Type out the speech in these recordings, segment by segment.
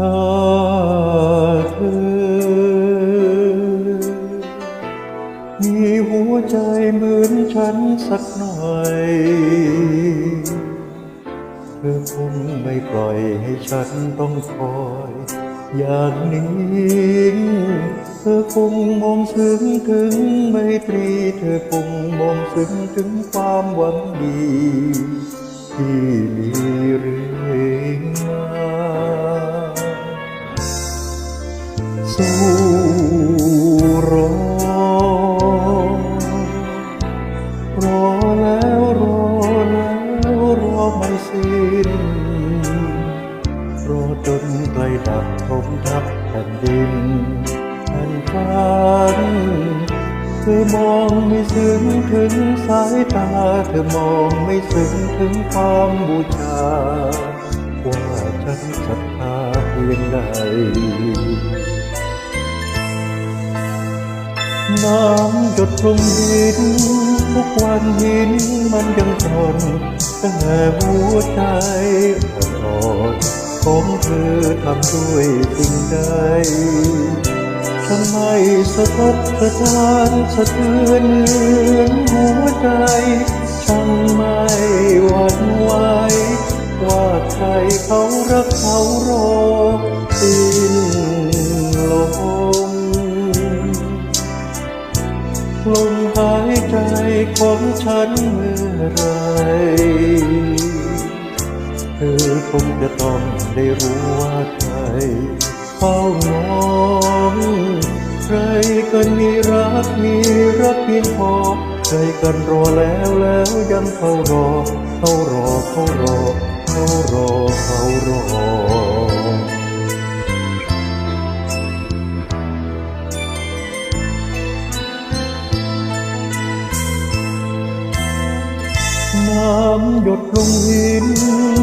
ถ้าเธอ มีหัวใจเหมือนฉันสักหน่อย เธอคงไม่ปล่อยให้ฉันต้องคอยย่างนี้เธอคงมองซึ้งถึงไมตรี เธอคงมองซึ้งถึงความหวังดี รอ รอแล้วรอแล้วรอไม่สิ้น รอจนไกลดับทมทับแผ่นดินแผ่นฟ้านเธอมองไม่ถึงถึงสายตา เธอมองไม่ถึงถึงความบูชา ว่าฉันศรัทธาเพียงใด น้ำหยดลงหิน ทุกวันหินมันยังทนแต่หัวใจอ่อนของเธอทำด้วยสิ่งใดฉันไม่สะทกสะท้านสะเทือนเหมือนหัวใจฉันไม่หวั่นไหวว่าใครเขารักเขารอ ของฉันเมื่อไรเธอคงจะต้องได้รู้ว่าใครเฝ้ามองใครกันมีรักมีรักเพียงพอใครกันรอแล้วแล้วยังเขารอเขารอเขารอเขารอเขารอำหยดลงหิน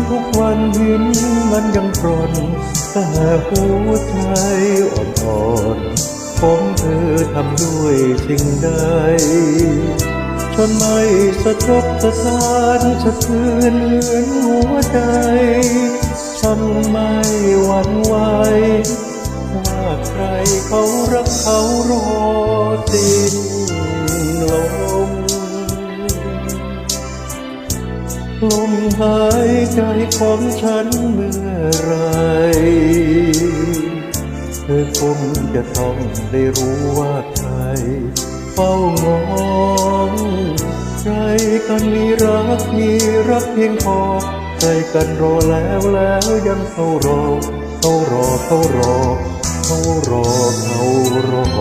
ทุกวันหินมันยังกร่อนแต่หัวใจอ่อนๆของเธอทำด้วยสิ่งใดฉันไม่สะทกสะท้านสะเทือนเหมือนหัวใจ ฉันไม่หวั่นไหวว่าใครเขารักเขารอสิ้ หายใจของฉันเมื่อไรเธอคงจะต้องได้รู้ว่าใครเฝ้ามองใครกันมีรักมีรักเพียงพอใครกันรอแล้วแล้วยังเขารอเขารอเขารอเขารอเขารอ